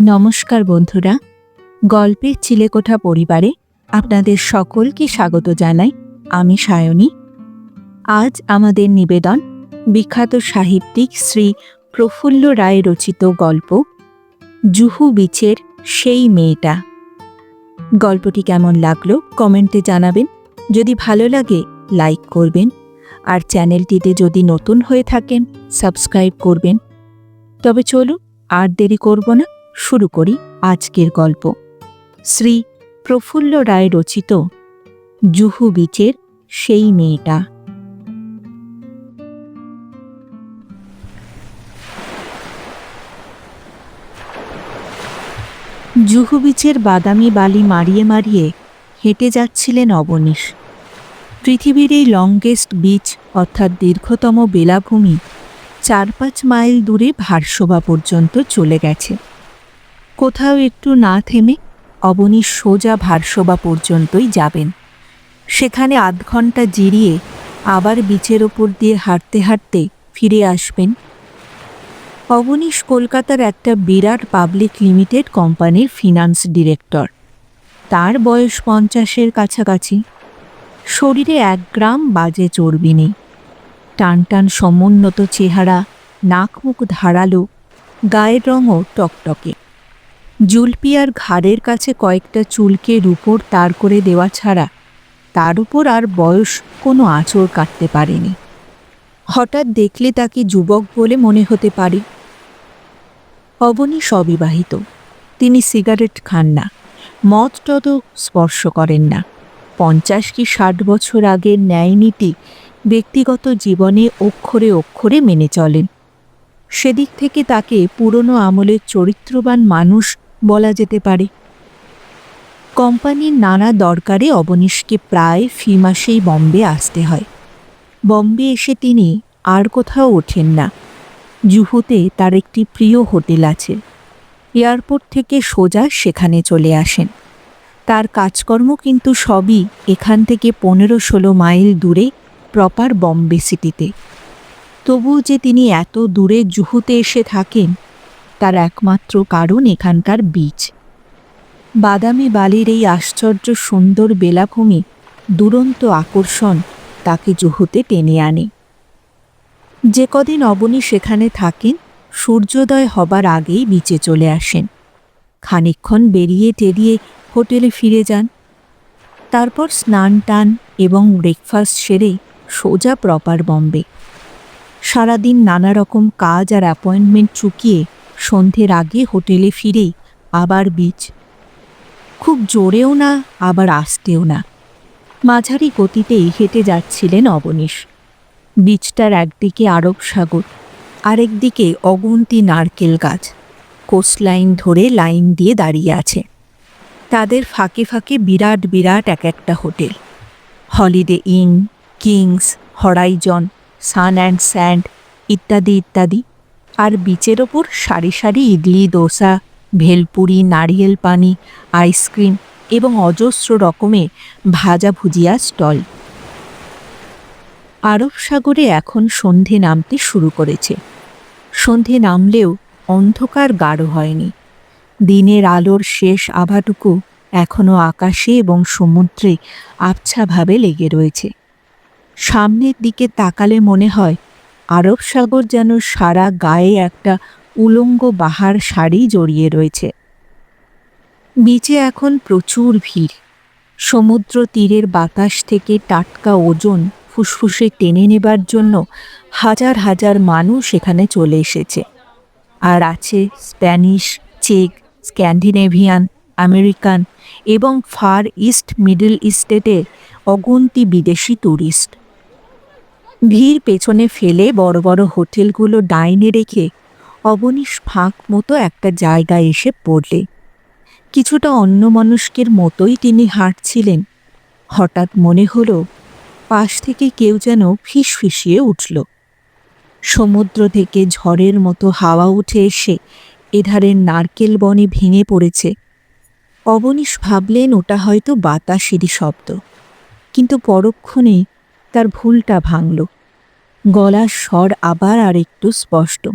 নমস্কার বন্ধুরা, গল্পের চিলেকোঠা পরিবারে আপনাদের সকলকে স্বাগত জানাই আমি সায়নী। আজ আমাদের নিবেদন বিখ্যাত সাহিত্যিক শ্রী প্রফুল্ল রায় রচিত গল্প জুহু বিচের সেই মেয়েটা। গল্পটি কেমন লাগল কমেন্টে জানাবেন, যদি ভালো লাগে লাইক করবেন, আর চ্যানেলটিতে যদি নতুন হয়ে থাকেন, সাবস্ক্রাইব করবেন। তবে চলুন আর দেরি করব না। শুরু করি আজকের গল্প। শ্রী প্রফুল্ল রায় রচিত জুহু বিচের সেই মেয়েটা। জুহু বিচের বাদামি বালি মারিয়ে মারিয়ে হেঁটে যাচ্ছিলেন অবনীশ। পৃথিবীর এই লংগেস্ট বিচ অর্থাৎ দীর্ঘতম বেলাভূমি চার পাঁচ মাইল দূরে ভারসোভা পর্যন্ত চলে গেছে। কোথাও একটু না থেমে অবনী সোজা ভারসোভা পর্যন্তই যাবেন। সেখানে আধ ঘণ্টা জিরিয়ে আবার বিচের ওপর দিয়ে হাঁটতে হাঁটতে ফিরে আসবেন অবনীশ কলকাতার একটা বিরাট পাবলিক লিমিটেড কোম্পানির ফিনান্স ডিরেক্টর। তার বয়স পঞ্চাশের কাছাকাছি। শরীরে এক গ্রাম বাজে চর্বি নেই। টান টান সমুন্নত চেহারা, নাক মুখ ধারালো, গায়ের রঙও টকটকে। জুলপি আর ঘাড়ের কাছে কয়েকটা চুলকে রূপোর তার করে দেওয়া ছাড়া তার উপর আর বয়স কোনো আঁচড় কাটতে পারেনি। হঠাৎ দেখলে তাকে যুবক বলে মনে হতে পারে। অবনী সবিবাহিত। তিনি সিগারেট খান না। মদ টদ স্পর্শ করেন না। পঞ্চাশ কি ষাট বছর আগের ন্যায় নীতি ব্যক্তিগত জীবনে অক্ষরে অক্ষরে মেনে চলেন। সেদিক থেকে তাকে পুরনো আমলের চরিত্রবান মানুষ বলা যেতে পারে। কোম্পানির নানা দরকারে অবনীশকে প্রায় ফি মাসেই বম্বে আসতে হয়। বম্বে এসে তিনি আর কোথাও ওঠেন না। জুহুতে তার একটি প্রিয় হোটেল আছে। এয়ারপোর্ট থেকে সোজা সেখানে চলে আসেন। তার কাজকর্ম কিন্তু সবই এখান থেকে পনেরো ষোলো মাইল দূরে প্রপার বম্বে সিটিতে। তবুও যে তিনি এত দূরে জুহুতে এসে থাকেন তার একমাত্র কারণ এখানকার বীজ। বাদামি বালির এই আশ্চর্য সুন্দর বেলাভূমি দুরন্ত আকর্ষণ তাকে জুহুতে টেনে আনে। যে কদিন অবনী সেখানে থাকেন, সূর্যোদয় হবার আগেই বিচে চলে আসেন। খানিকক্ষণ বেরিয়ে টেরিয়ে হোটেলে ফিরে যান। তারপর স্নান টান এবং ব্রেকফাস্ট সেরে সোজা প্রপার বম্বে। সারাদিন নানা রকম কাজ আর অ্যাপয়েন্টমেন্ট চুকিয়ে সন্ধ্যের আগে হোটেলে ফিরেই আবার বিচ। খুব জোরেও না, আবার আসতেও না। মাঝারি গতিতেই হেঁটে যাচ্ছিলেন অবনীশ। বিচটার একদিকে আরব সাগর আরেকদিকে অগুন্তি নারকেল গাছ। কোস্টলাইন ধরে লাইন দিয়ে দাঁড়িয়ে আছে। তাদের ফাঁকে ফাঁকে বিরাট বিরাট এক একটা hotel. Holiday Inn, Kings, Horizon, Sun and Sand, ইত্যাদি ইত্যাদি। আর বিচের ওপর সারি সারি ইডলি, দোসা, ভেলপুরি, নারিয়েল পানি, আইসক্রিম এবং অজস্র রকমে ভাজা ভুজিয়া স্টল। আরব সাগরে এখন সন্ধে নামতে শুরু করেছে। সন্ধে নামলেও অন্ধকার গাঢ় হয়নি। দিনের আলোর শেষ আভাটুকু এখনও আকাশে এবং সমুদ্রে আবছাভাবে লেগে রয়েছে। সামনের দিকে তাকালে মনে হয় আরব সাগর যেন সারা গায়ে একটা উলঙ্গ বাহার শাড়ি জড়িয়ে রয়েছে। বিচে এখন প্রচুর ভিড়। সমুদ্র তীরের বাতাস থেকে টাটকা ওজন ফুসফুসে টেনে নেবার জন্য হাজার হাজার মানুষ এখানে চলে এসেছে। আর আছে স্প্যানিশ, চেক, স্ক্যান্ডিনেভিয়ান, আমেরিকান এবং ফার ইস্ট, মিডল ইস্টেটের অগুন্তি বিদেশি ট্যুরিস্ট ভিড় পেছনে ফেলে বড় বড় হোটেলগুলো ডাইনে রেখে অবনীশ ফাঁক মতো একটা জায়গায় এসে পড়লে। কিছুটা অন্য মানুষকের মতোই তিনি হাঁটছিলেন। হঠাৎ মনে হলো, পাশ থেকে কেউ যেন ফিস ফিসিয়ে উঠল। সমুদ্র থেকে ঝড়ের মতো হাওয়া উঠে এসে এধারের নারকেল বনে ভেঙে পড়েছে। অবনীশ ভাবলেন, ওটা হয়তো বাতাসেরই শব্দ। কিন্তু পরক্ষণে তার ভুলটা ভাঙল। গলার স্বর আবার আর একটু স্পষ্ট।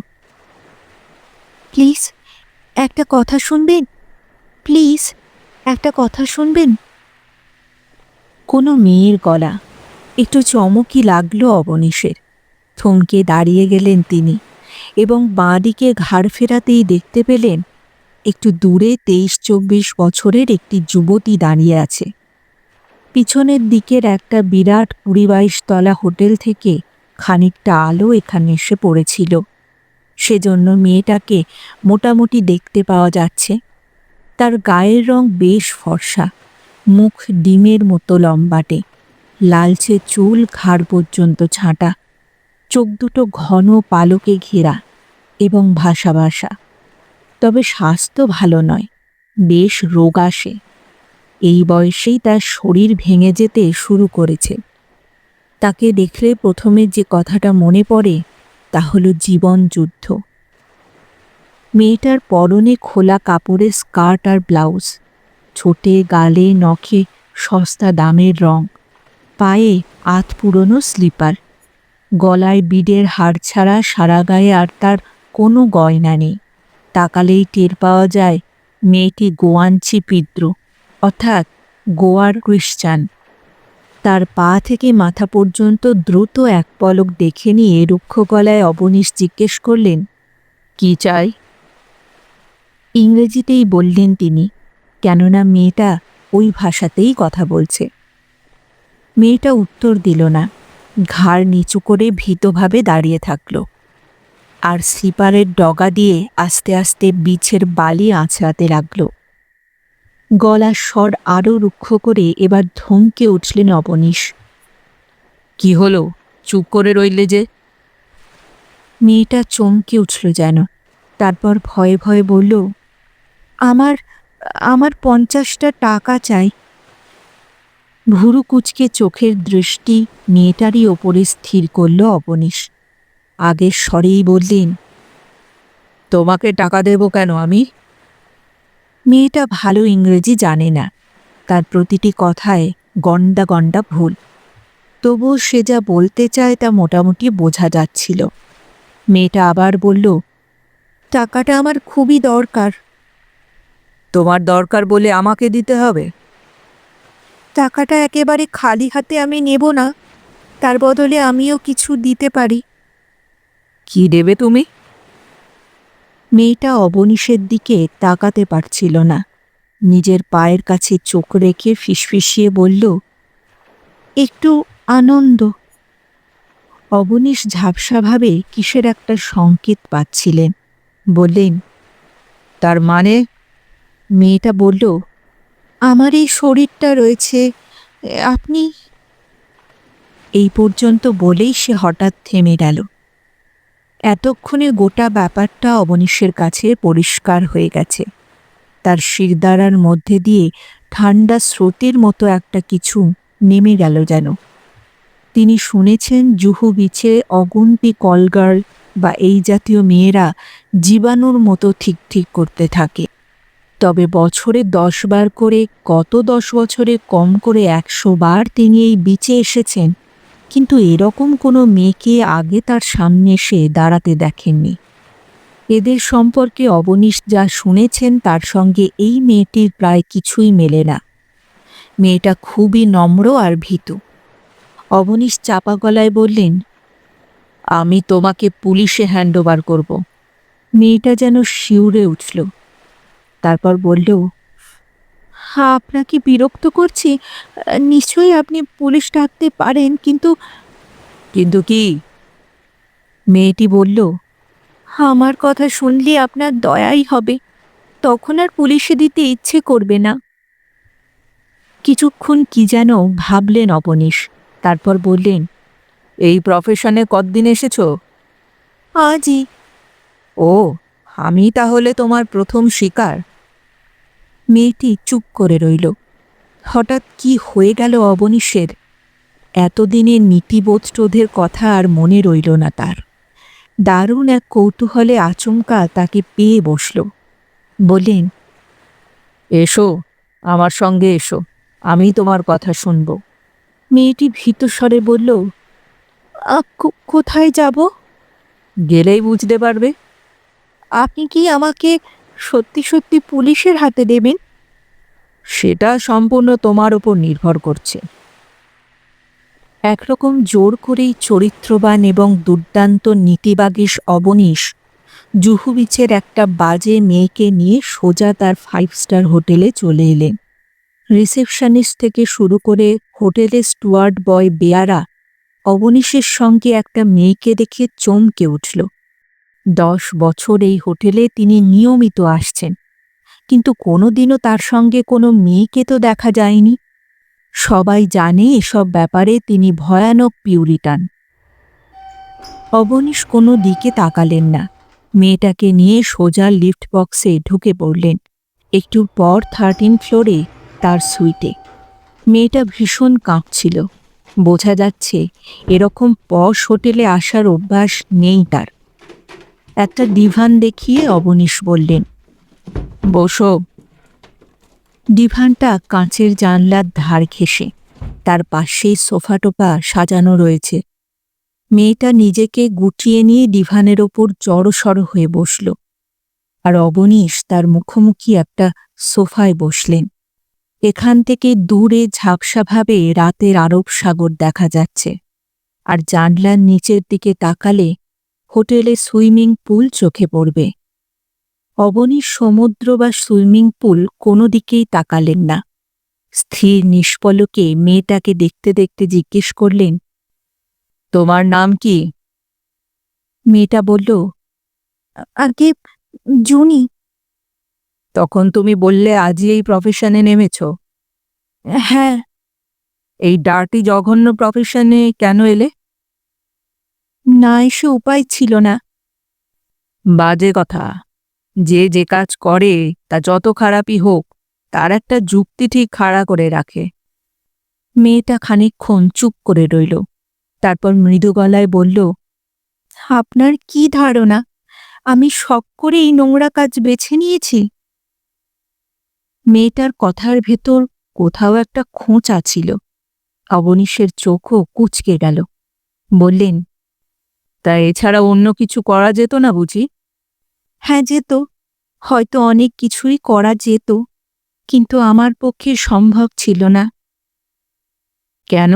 প্লিজ, একটা কথা শুনবেন? প্লিজ, একটা কথা শুনবেন? কোনো মেয়ের গলা একটু চমকি লাগল অবনীশের। থমকে দাঁড়িয়ে গেলেন তিনি এবং বাঁদিকে ঘাড় ফেরাতেই দেখতে পেলেন, একটু দূরে তেইশ চব্বিশ বছরের একটি যুবতী দাঁড়িয়ে আছে। পিছনের দিকের একটা বিরাট কুড়ি বাইশ তলা হোটেল থেকে খানিকটা আলো এখানে এসে পড়েছিল। সেজন্য মেয়েটাকে মোটামুটি দেখতে পাওয়া যাচ্ছে। তার গায়ের রং বেশ ফর্সা, মুখ ডিমের মতো লম্বাটে, লালচে চুল ঘাড় পর্যন্ত ছাঁটা, চোখ দুটো ঘন পালকে ঘেরা এবং ভাসা ভাসা তবে স্বাস্থ্য ভালো নয়, বেশ রোগ আসে এই বয়সেই তার শরীর ভেঙে যেতে শুরু করেছে। তাকে দেখলে প্রথমে যে কথাটা মনে পড়ে, তা হলো জীবন যুদ্ধ। মেয়েটার পরনে খোলা কাপড়ের স্কার্ট আর ব্লাউজ, ছোটে গালে নখে সস্তা দামের রং, পায়ে আত পুরনো স্লিপার, গলায় বিডের হাড় ছাড়া সারা গায়ে আর তার কোনো গয়না নেই। তাকালেই টের পাওয়া যায়, মেয়েটি গোয়াঞ্চি পিদ্র অর্থাৎ গোয়ার ক্রিশ্চান তার পা থেকে মাথা পর্যন্ত দ্রুত এক পলক দেখে নিয়ে রুক্ষ গলায় অবনীশ জিজ্ঞেস করলেন, কি চাই? ইংরেজিতেই বললেন তিনি, কেননা মেয়েটা ওই ভাষাতেই কথা বলছে। মেয়েটা উত্তর দিল না, ঘাড় নিচু করে ভীতভাবে দাঁড়িয়ে থাকল, আর স্লিপারের ডগা দিয়ে আস্তে আস্তে বিছের বালি আঁচড়াতে লাগল। গলার স্বর আরও রুক্ষ করে এবার ধমকে উঠলেন অবনীশ। কি হলো? চুপ করে রইলে যে? মেয়েটা চমকে উঠল যেন, তারপর ভয়ে ভয়ে বলল, আমার আমার পঞ্চাশটা টাকা চাই। ভুরু কুচকে চোখের দৃষ্টি মেয়েটারই ওপরে স্থির করল অবনীশ। আগের স্বরেই বললেন, তোমাকে টাকা দেব কেন আমি? মেয়েটা ভালো ইংরেজি জানে না। তার প্রতিটি কথায় গন্ডা গন্ডা ভুল। তবুও সে যা বলতে চায় তা মোটামুটি বোঝা যাচ্ছিল। মেয়েটা আবার বলল টাকাটা আমার খুবই দরকার। তোমার দরকার বলে আমাকে দিতে হবে? টাকাটা একেবারে খালি হাতে আমি নেব না। তার বদলে আমিও কিছু দিতে পারি। কি দেবে তুমি? মেয়েটা অবনীশের দিকে তাকাতে পারছিল না। নিজের পায়ের কাছে চোখ রেখে ফিসফিসিয়ে বলল, একটু আনন্দ। অবনীশ ঝাপসাভাবে কিসের একটা সংকেত পাচ্ছিলেন। বললেন, তার মানে? মেয়েটা বলল, আমার এই শরীরটা রয়েছে আপনি? এই পর্যন্ত বলেই সে হঠাৎ থেমে গেল। এতক্ষণে গোটা ব্যাপারটা অবনীশের কাছে পরিষ্কার হয়ে গেছে। তার শিরদাঁড়ার মধ্যে দিয়ে ঠান্ডা স্রোতের মতো একটা কিছু নেমে গেল যেন। তিনি শুনেছেন জুহু বিছে অগুন্তি কলগার্ল বা এই জাতীয় মেয়েরা জীবাণুর মতো ঠিক ঠিক করতে থাকে। তবে বছরে দশ বার করে কত দশ বছরে কম করে একশো বার তিনি এই বিচে এসেছেন। কিন্তু এরকম কোনো মেয়েকে আগে তার সামনে এসে দাঁড়াতে দেখেননি। এদের সম্পর্কে অবনীশ যা শুনেছেন, তার সঙ্গে এই মেয়েটির প্রায় কিছুই মেলে না। মেয়েটা খুবই নম্র আর ভীতু। অবনীশ চাপা গলায় বললেন, আমি তোমাকে পুলিশে হ্যান্ডওভার করব। মেয়েটা যেন শিউরে উঠল। তারপর বলল হ্যাঁ আপনাকে বিরক্ত করছি। নিশ্চয়ই আপনি পুলিশ ডাকতে পারেন কিন্তু কিন্তু কি? মেয়েটি বলল আমার কথা শুনলে আপনার দয়াই হবে। তখন আর পুলিশে দিতে ইচ্ছে করবে না। কিছুক্ষণ কি যেন ভাবলেন অবনীশ তারপর বললেন এই প্রফেশনে কতদিন এসেছ? আজই। ও আমি তাহলে তোমার প্রথম শিকার। মেয়েটি চুপ করে রইল। হঠাৎ কি হয়ে গেল অবনীশের? এতদিনের নীতিবোধটোধের কথা আর মনে রইল না তার। দারুণ এক কৌতূহলে আচমকা তাকে পেয়ে বসল। বললেন এসো আমার সঙ্গে এসো আমি তোমার কথা শুনব। মেয়েটি ভীত স্বরে বলল "আ, কোথায় যাব? গেলেই বুঝতে পারবে। আপনি কি আমাকে সত্যি সত্যি পুলিশের হাতে দেবেন? সেটা সম্পূর্ণ তোমার ওপর নির্ভর করছে। একরকম জোর করেই চরিত্রবান এবং দুর্দান্ত নীতিবাগীশ অবনীশ জুহু বিচের একটা বাজে মেয়েকে নিয়ে সোজা তার ফাইভ স্টার হোটেলে চলে এলেন। রিসেপশনিস্ট থেকে শুরু করে হোটেলের স্টুয়ার্ড বয় বেয়ারা অবনীশের সঙ্গে একটা মেয়েকে দেখে চমকে উঠল। দশ বছর এই হোটেলে তিনি নিয়মিত আসছেন। কিন্তু কোনোদিনও তার সঙ্গে কোনো মেয়েকে তো দেখা যায়নি। সবাই জানে এসব ব্যাপারে তিনি ভয়ানক পিউরিটান। অবনীশ কোনো দিকে তাকালেন না। মেয়েটাকে নিয়ে সোজা লিফট বক্সে ঢুকে পড়লেন। একটু পর থার্টিন ফ্লোরে তার সুইটে। মেয়েটা ভীষণ কাঁপছিল। বোঝা যাচ্ছে এরকম পশ হোটেলে আসার অভ্যাস নেই তার। একটা ডিভান দেখিয়ে অবনীশ বললেন, বসো। ডিভানটা কাঁচের জানলার ধার ঘেঁষে, তার পাশেই সোফা টোপা সাজানো রয়েছে। মেয়েটা নিজেকে গুটিয়ে নিয়ে ডিভানের ওপর জড়সড় হয়ে বসল, আর অবনীশ তার মুখোমুখি একটা সোফায় বসলেন। এখান থেকে দূরে ঝাপসাভাবে রাতের আরব সাগর দেখা যাচ্ছে, আর জানলার নিচের দিকে তাকালে হোটেলে সুইমিং পুল চোখে পড়বে। অবনীশ সমুদ্র বা সুইমিং পুল কোনো দিকেই তাকালেন না। স্থির নিষ্পলকে মেয়েটাকে দেখতে দেখতে জিজ্ঞেস করলেন, তোমার নাম কি? মেয়েটা বলল, আগে জুনি। তখন তুমি বললে আজই এই প্রফেশনে নেমেছ? হ্যাঁ। এই ডার্টি জঘন্য প্রফেশনে কেন এলে? না এসে উপায় ছিল না। বাজে কথা। যে যে কাজ করে, তা যত খারাপই হোক, তার একটা যুক্তি ঠিক খাড়া করে রাখে। মেয়েটা খানিকক্ষণ চুপ করে রইল। তারপর মৃদু গলায় বলল, আপনার কি ধারণা? আমি শখ করে এই নোংরা কাজ বেছে নিয়েছি। মেয়েটার কথার ভেতর কোথাও একটা খোঁচা ছিল। অবনীশের চোখও কুচকে গেল। বললেন তা এছাড়া অন্য কিছু করা যেত না বুঝি? হ্যাঁ যেত। হয়তো অনেক কিছুই করা যেত কিন্তু আমার পক্ষে সম্ভব ছিল না। কেন?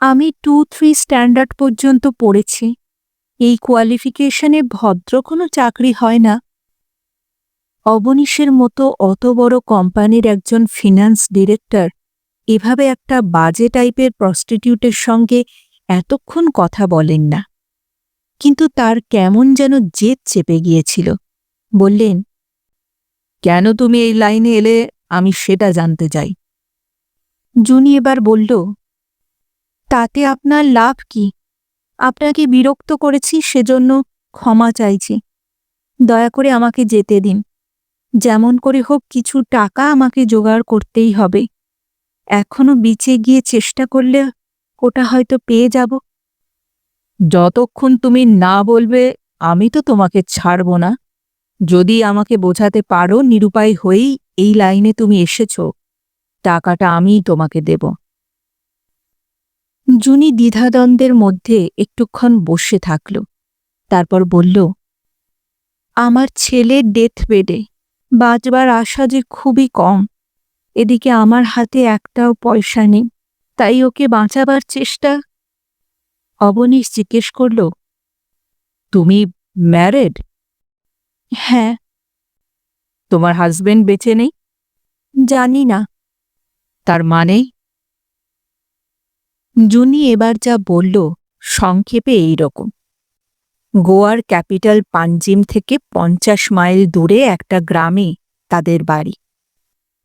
আমি টু থ্রি স্ট্যান্ডার্ড পর্যন্ত পড়েছি। এই কোয়ালিফিকেশনে ভদ্র কোনো চাকরি হয় না। অবনীশের মতো অত বড় কোম্পানির একজন ফিনান্স ডিরেক্টর এভাবে একটা বাজে টাইপের প্রস্টিটিউটের সঙ্গে এতক্ষণ কথা বলেন না। কিন্তু তার কেমন যেন জেদ চেপে গিয়েছিল। বললেন, কেন তুমি এই লাইনে এলে, আমি সেটা জানতে চাই। জুনি এবার বলল, তাতে আপনার লাভ কি? আপনাকে বিরক্ত করেছি, সেজন্য ক্ষমা চাইছি। দয়া করে আমাকে যেতে দিন। যেমন করে হোক, কিছু টাকা আমাকে জোগাড় করতেই হবে। এখনও বিচে গিয়ে চেষ্টা করলে ওটা হয়তো পেয়ে যাব। যতক্ষণ তুমি না বলবে, আমি তো তোমাকে ছাড়ব না। যদি আমাকে বোঝাতে পারো, নিরুপায় হয়েই এই লাইনে তুমি এসেছ, টাকাটা আমিই তোমাকে দেব। জুনি দ্বিধাদ্বন্দ্বের মধ্যে একটুক্ষণ বসে থাকল। তারপর বলল, আমার ছেলে ডেথ বেডে বাঁচবার আশা যে খুবই কম। এদিকে আমার হাতে একটাও পয়সা নেই। তাই ওকে বাঁচাবার চেষ্টা? অবনীশ জিজ্ঞেস করল, তুমি ম্যারেড? হ্যাঁ। তোমার হাজবেন্ড বেঁচে নেই? জানি না। তার মানে? জুনি এবার যা বলল, সংক্ষেপে এই রকম গোয়ার ক্যাপিটাল পাঞ্জিম থেকে পঞ্চাশ মাইল দূরে একটা গ্রামে তাদের বাড়ি।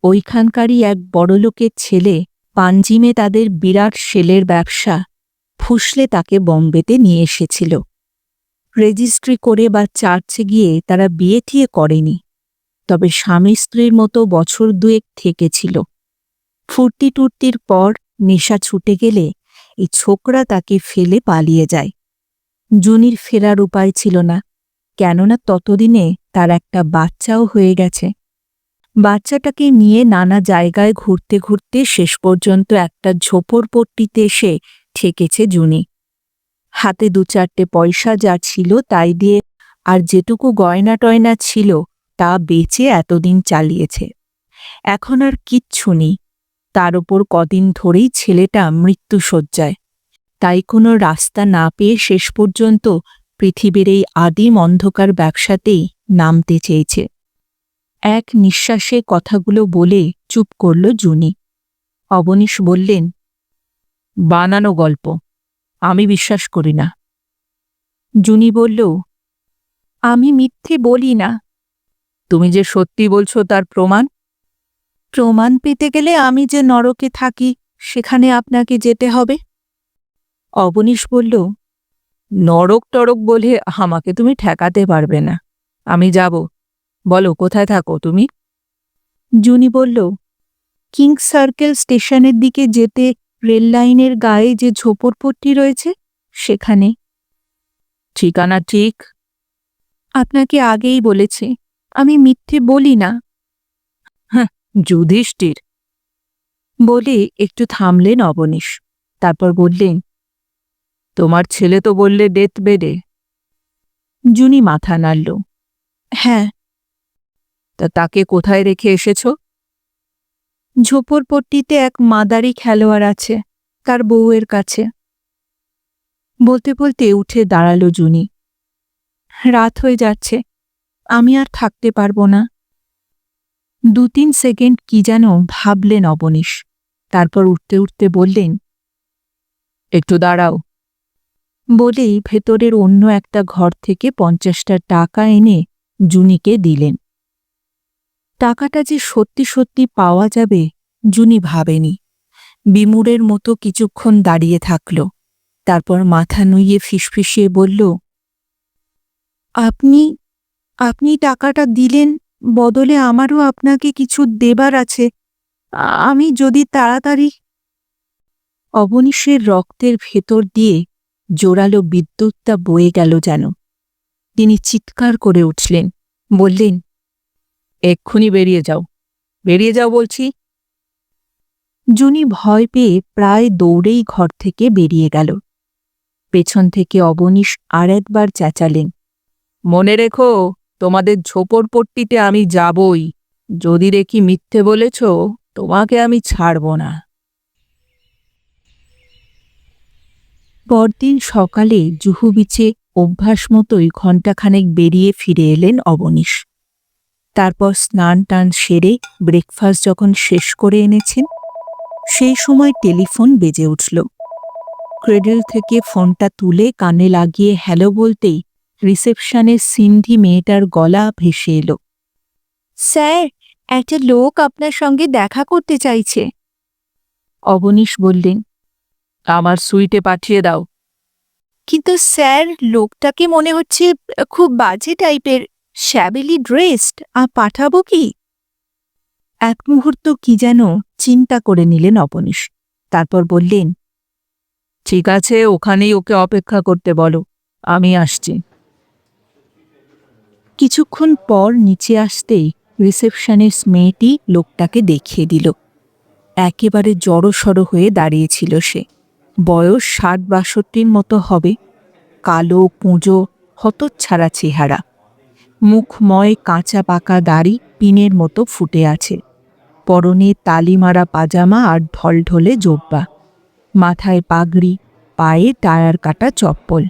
ওইখানকারই এক বড়লোকের ছেলে পাঞ্জিমে তাদের বিরাট সেলের ব্যবসা। ফুসলে তাকে বম্বেতে নিয়ে এসেছিল। রেজিস্ট্রি করে বা চার্চে গিয়ে তারা বিয়ে ঠিয়ে করেনি। তবে স্বামী স্ত্রীর মতো বছর দুয়েক থেকেছিল। ফুর্তি টুর্তির পর নেশা ছুটে গেলে এই ছোকরা তাকে ফেলে পালিয়ে যায়। জুনির ফেরার উপায় ছিল না, কেননা ততদিনে তার একটা বাচ্চাও হয়ে গেছে। বাচ্চাটাকে নিয়ে নানা জায়গায় ঘুরতে ঘুরতে শেষ পর্যন্ত একটা ঝোপড়পট্টিতে এসে ঠেকেছে জুনি। হাতে দু চারটে পয়সা যা ছিল তাই দিয়ে আর যেটুকু গয়না টয়না ছিল তা বেচে এতদিন চালিয়েছে। এখন আর কিচ্ছু নেই। তার ওপর কদিন ধরেই ছেলেটা মৃত্যুসজ্জায় তাই কোনো রাস্তা না পেয়ে শেষ পর্যন্ত পৃথিবীর এই আদিম অন্ধকার ব্যবসাতেই নামতে চেয়েছে। এক নিঃশ্বাসে কথাগুলো বলে চুপ করল জুনি। অবনীশ বললেন, বানানো গল্প, আমি বিশ্বাস করি না। জুনি বলল, আমি মিথ্যে বলি না। তুমি যে সত্যি বলছো তার প্রমাণ? প্রমাণ পেতে গেলে আমি যে নরকে থাকি, সেখানে আপনাকে যেতে হবে। অবনীশ বলল, নরক টরক বলে আমাকে তুমি ঠেকাতে পারবে না। আমি যাব। বলো, কোথায় থাকো তুমি? জুনি বলল, কিং সার্কেল স্টেশনের দিকে যেতে রেল লাইনের গায়ে যে ঝোপড়পট্টি রয়েছে, সেখানে। ঠিকানা ঠিক। আপনাকে আগেই বলেছে, আমি মিথ্যে বলি না। হ্যাঁ যুধিষ্ঠির। বলে একটু থামলেন অবনীশ, তারপর বললেন, তোমার ছেলে তো বললে ডেথ বেডে জুনি মাথা নাড়ল হ্যাঁ তা তাকে কোথায় রেখে এসেছ? ঝোপড়পট্টিতে এক মাদারি খেলোয়াড় আছে, তার বউয়ের কাছে। বলতে বলতে উঠে দাঁড়াল জুনি। রাত হয়ে যাচ্ছে, আমি আর থাকতে পারব না। দু তিন সেকেন্ড কি যেন ভাবলেন অবনীশ, তারপর উঠতে উঠতে বললেন, একটু দাঁড়াও। বলেই ভেতরের অন্য একটা ঘর থেকে পঞ্চাশটা টাকা এনে জুনিকে দিলেন। টাকাটা যে সত্যি সত্যি পাওয়া যাবে, জুনি ভাবেনি। বিমুরের মতো কিছুক্ষণ দাঁড়িয়ে থাকল। তারপর মাথা নুইয়ে ফিসফিসিয়ে বলল, আপনি আপনি টাকাটা দিলেন, বদলে আমারও আপনাকে কিছু দেবার আছে। আমি যদি তাড়াতাড়ি অবনীশের রক্তের ভেতর দিয়ে জোরালো বিদ্যুৎটা বয়ে গেল যেন। তিনি চিৎকার করে উঠলেন, বললেন এক্ষুনি বেরিয়ে যাও। বেরিয়ে যাও বলছি। জুনি ভয় পেয়ে প্রায় দৌড়েই ঘর থেকে বেরিয়ে গেল। পেছন থেকে অবনীশ আর একবার চেঁচালেন। মনে রেখো, তোমাদের ঝোপড়পট্টিতে আমি যাবই। যদি দেখি মিথ্যে বলেছ, তোমাকে আমি ছাড়ব না। পরদিন সকালে জুহু বিচে অভ্যাস মতোই ঘণ্টাখানেক বেরিয়ে ফিরে এলেন অবনীশ। তারপর স্নান টান সেরে ব্রেকফাস্ট যখন শেষ করে এনেছেন, সেই সময় টেলিফোন বেজে উঠল। ক্রেডেল থেকে ফোনটা তুলে কানে লাগিয়ে হ্যালো বলতেই রিসেপশনের সিন্ধি মেয়েটার গলা ভেসে এলো। স্যার, একটা লোক আপনার সঙ্গে দেখা করতে চাইছে। অবনীশ বললেন, আমার সুইটে পাঠিয়ে দাও। কিন্তু স্যার, লোকটাকে মনে হচ্ছে খুব বাজে টাইপের। শ্যাবেলি ড্রেসড, আর পাঠাবো কি? এক মুহূর্ত কি যেন চিন্তা করে নিলেন অবনীশ তারপর বললেন, ঠিক আছে, ওখানেই ওকে অপেক্ষা করতে বলো, আমি আসছি। কিছুক্ষণ পর নিচে আসতেই রিসেপশনের মেয়েটি লোকটাকে দেখিয়ে দিল। একেবারে জড়সড় হয়ে দাঁড়িয়েছিল সে। বয়স ষাট বাষট্টির মতো হবে, কালো পুঁজো হতচ্ছাড়া চেহারা। মুখময় কাঁচা পাকা দাড়ি পিনের মতো ফুটে আছে। পরনে তালিমারা পাজামা আর ঢলঢলে জোব্বা। মাথায় পাগড়ি, পায়ে টায়ার কাটা চপ্পল।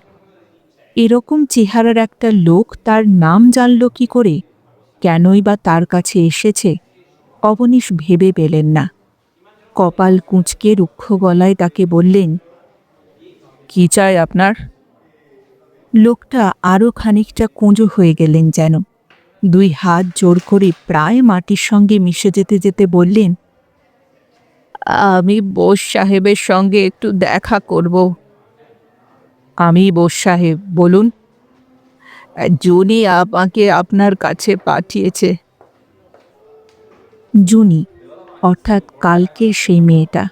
এরকম চেহারার একটা লোক তার নাম জানল কি করে? কেনই বা তার কাছে এসেছে? অবনীশ ভেবে পেলেন না। কপাল কুঁচকে রুক্ষ গলায় তাকে বললেন, কি চাই আপনার? লোকটা আরও খানিকটা কুঁজো হয়ে গেলেন যেন। দুই হাত জোর করে প্রায় মাটির সঙ্গে মিশে যেতে যেতে বললেন, আমি বোস সাহেবের সঙ্গে একটু দেখা করব। আমি বোস সাহেব, বলুন। জুনি আমাকে আপনার কাছে পাঠিয়েছে। জুনি, অর্থাৎ কালকে সেই মেয়েটা?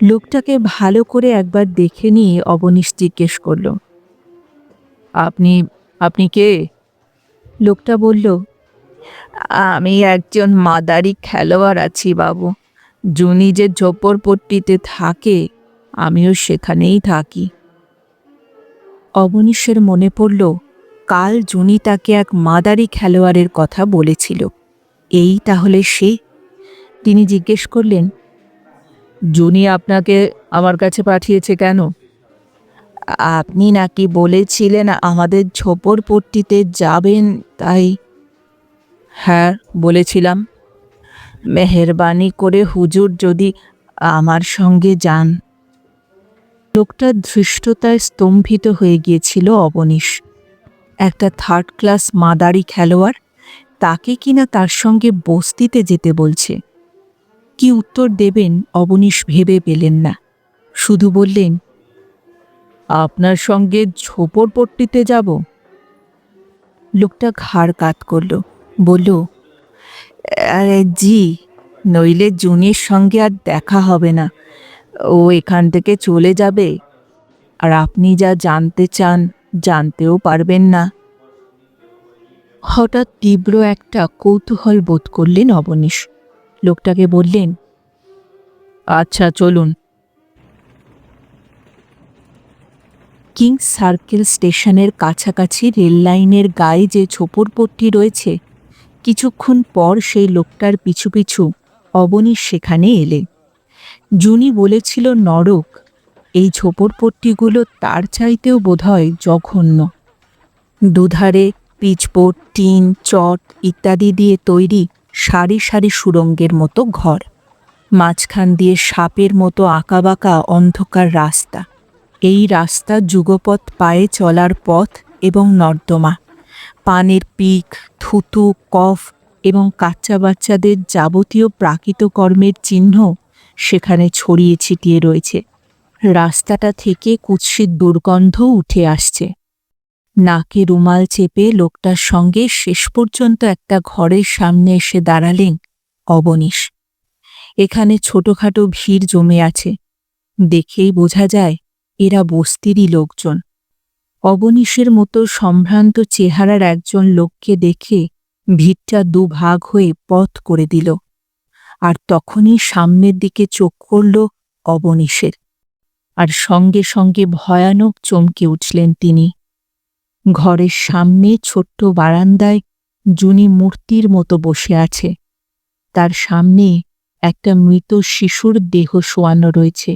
লোকটাকে ভালো করে একবার দেখে নিয়ে অবনীশ জিজ্ঞেস করল আপনি আপনি কে? লোকটা বলল আমি একজন মাদারি খেলোয়াড় আছি বাবু। জুনি যে ঝোপড়পট্টিতে থাকে আমিও সেখানেই থাকি। অবনীশের মনে পড়ল কাল জুনি তাকে এক মাদারি খেলোয়াড়ের কথা বলেছিল। এই তাহলে সে? তিনি জিজ্ঞেস করলেন জুনি আপনাকে আমার কাছে পাঠিয়েছে কেন? আপনি নাকি বলেছিলেন আমাদের ঝোপড়পট্টিতে যাবেন, তাই? হ্যাঁ বলেছিলাম। মেহেরবানি করে হুজুর যদি আমার সঙ্গে যান। লোকটা ধৃষ্টতায় স্তম্ভিত হয়ে গিয়েছিল অবনীশ। একটা থার্ড ক্লাস মাদারি খেলোয়াড় তাকে কিনা তার সঙ্গে বস্তিতে যেতে বলছে। কি উত্তর দেবেন অবনীশ ভেবে পেলেন না। শুধু বললেন আপনার সঙ্গে ঝোপড়পট্টিতে যাব। লোকটা ঘাড় কাত করল, বলল, আরে জি, নইলে জুনির সঙ্গে আর দেখা হবে না। ও এখান থেকে চলে যাবে। আর আপনি যা জানতে চান, জানতেও পারবেন না। হঠাৎ তীব্র একটা কৌতূহল বোধ করলেন অবনীশ। লোকটাকে বললেন আচ্ছা চলুন। কিংস সার্কেল স্টেশনের কাছাকাছি রেললাইনের গায়ে যে ছোপরপট্টি রয়েছে, কিছুক্ষণ পর সেই লোকটার পিছু পিছু অবনীশ সেখানে এলে। জুনি বলেছিল, নরক, এই ঝোপড়পট্টিগুলো তার চাইতেও বোধহয় জঘন্য। দুধারে পিচবোর্ড টিন, চট ইত্যাদি দিয়ে তৈরি সারি সারি সুরঙ্গের মতো ঘর। মাঝখান দিয়ে সাপের মতো আঁকাবাঁকা অন্ধকার রাস্তা। এই রাস্তা যুগপথ পায়ে চলার পথ এবং নর্দমা। পানের পিক, থুতু, কফ এবং কাচ্চা বাচ্চাদের যাবতীয় প্রাকৃত কর্মের চিহ্ন সেখানে ছড়িয়ে ছিটিয়ে রয়েছে। রাস্তাটা থেকে কুৎসিত দুর্গন্ধ উঠে আসছে। নাকে রুমাল চেপে লোকটার সঙ্গে শেষ পর্যন্ত একটা ঘরের সামনে এসে দাঁড়ালেন অবনীশ। এখানে ছোটখাটো ভিড় জমে আছে। দেখেই বোঝা যায় এরা বস্তিরই লোকজন। অবনীশের মতো সম্ভ্রান্ত চেহারার একজন লোককে দেখে ভিড়টা দুভাগ হয়ে পথ করে দিল। আর তখনই সামনের দিকে চোখ করল অবনীশের। আর সঙ্গে সঙ্গে ভয়ানক চমকে উঠলেন তিনি। ঘরের সামনে ছোট্ট বারান্দায় জুনি মূর্তির মতো বসে আছে। তার সামনে একটা মৃত শিশুর দেহ শোয়ানো রয়েছে।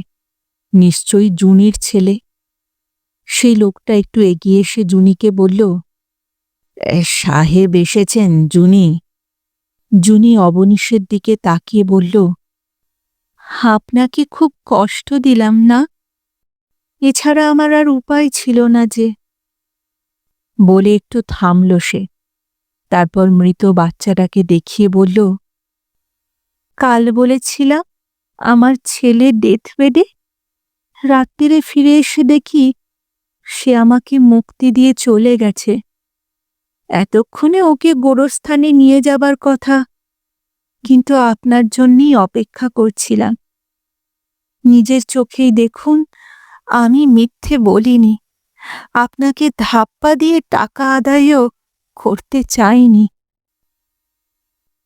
নিশ্চয়ই জুনির ছেলে। সেই লোকটা একটু এগিয়ে এসে জুনিকে বলল "এ, সাহেব এসেছেন জুনি। জুনি অবনীশের দিকে তাকিয়ে বলল আপনাকে খুব কষ্ট দিলাম না? এছাড়া আমার আর উপায় ছিল না যে। বলে একটু থামল সে। তারপর মৃত বাচ্চাটাকে দেখিয়ে বলল কাল বলেছিলাম আমার ছেলে ডেথ বেডে রাত্রিরে ফিরে এসে দেখি সে আমাকে মুক্তি দিয়ে চলে গেছে। এতক্ষণে ওকে গোরস্থানে নিয়ে যাবার কথা, কিন্তু আপনার জন্যই অপেক্ষা করছিলাম। নিজের চোখেই দেখুন, আমি মিথ্যে বলিনি। আপনাকে ধাপ্পা দিয়ে টাকা আদায়ও করতে চাইনি।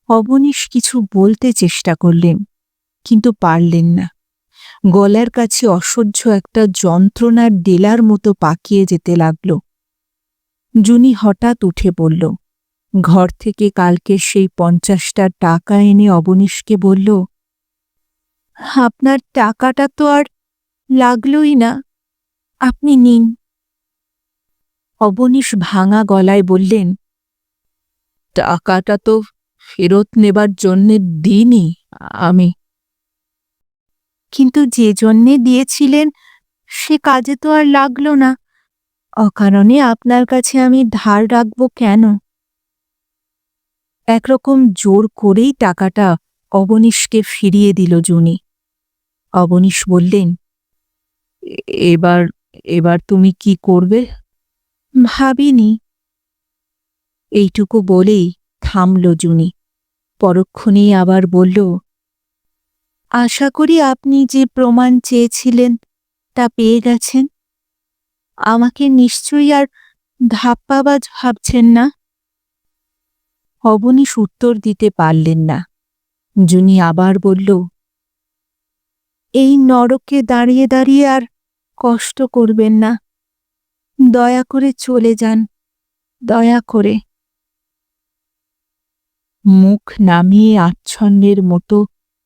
অবনীশ কিছু বলতে চেষ্টা করলেন, কিন্তু পারলেন না। গলার কাছে অসহ্য একটা যন্ত্রণার ডেলার মতো পাকিয়ে যেতে লাগল। জুনি হঠাৎ উঠে পড়ল। ঘর থেকে কালকে সেই পঞ্চাশটা টাকা এনে অবনীশকে বলল, আপনার টাকাটা তো আর লাগলই না, আপনি নিন। অবনীশ ভাঙা গলায় বললেন, টাকাটা তো ফেরত নেবার জন্যে দিইনি, আমি কিন্তু যে জন্যে দিয়েছিলেন, সে কাজে তো আর লাগল না। অকারণে আপনার কাছে আমি ধার রাখব কেন? একরকম জোর করেই টাকাটা অবনীশকে ফিরিয়ে দিল জুনি। অবনীশ বললেন "এ- এবার এবার তুমি কি করবে? ভাবিনি। এইটুকু বলেই থামল জুনি। পরক্ষণেই আবার বলল আশা করি আপনি যে প্রমাণ চেয়েছিলেন তা পেয়ে গেছেন। আমাকে নিশ্চয়ই আর ধাপ্পাবাজ ভাবছেন না। অবনীশ উত্তর দিতে পারলেন না। জুনি আবার বলল, এই নরকে দাঁড়িয়ে দাঁড়িয়ে আর কষ্ট করবেন না। দয়া করে চলে যান, দয়া করে। মুখ নামিয়ে আচ্ছন্নের মতো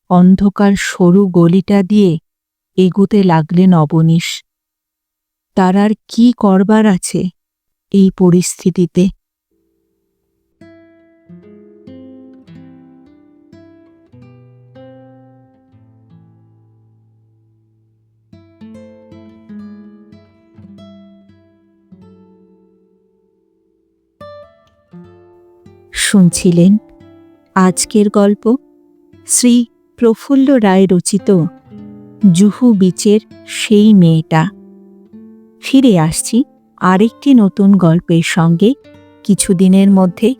অন্ধকার সরু গলিটা দিয়ে এগুতে লাগলেন অবনীশ। তার আর কি করবার আছে এই পরিস্থিতিতে? শুনছিলেন আজকের গল্প শ্রী প্রফুল্ল রায় রচিত জুহু বিচের সেই মেয়েটা। ফিরে আসছি আরেকটি নতুন গল্পের সঙ্গে। কিছুদিনের মধ্যে।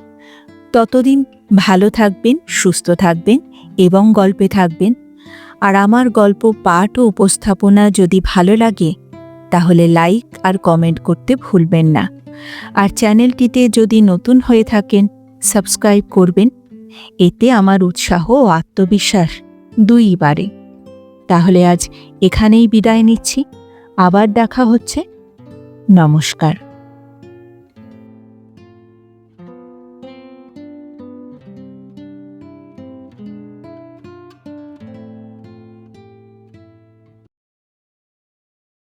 ততদিন ভালো থাকবেন, সুস্থ থাকবেন এবং গল্পে থাকবেন। আর আমার গল্প পাঠ ও উপস্থাপনা যদি ভালো লাগে, তাহলে লাইক আর কমেন্ট করতে ভুলবেন না। আর চ্যানেলটিতে যদি নতুন হয়ে থাকেন, সাবস্ক্রাইব করবেন। এতে আমার উৎসাহ ও আত্মবিশ্বাস দুই বাড়ে তাহলে আজ এখানেই বিদায় নিচ্ছি। আবার দেখা হচ্ছে। নমস্কার।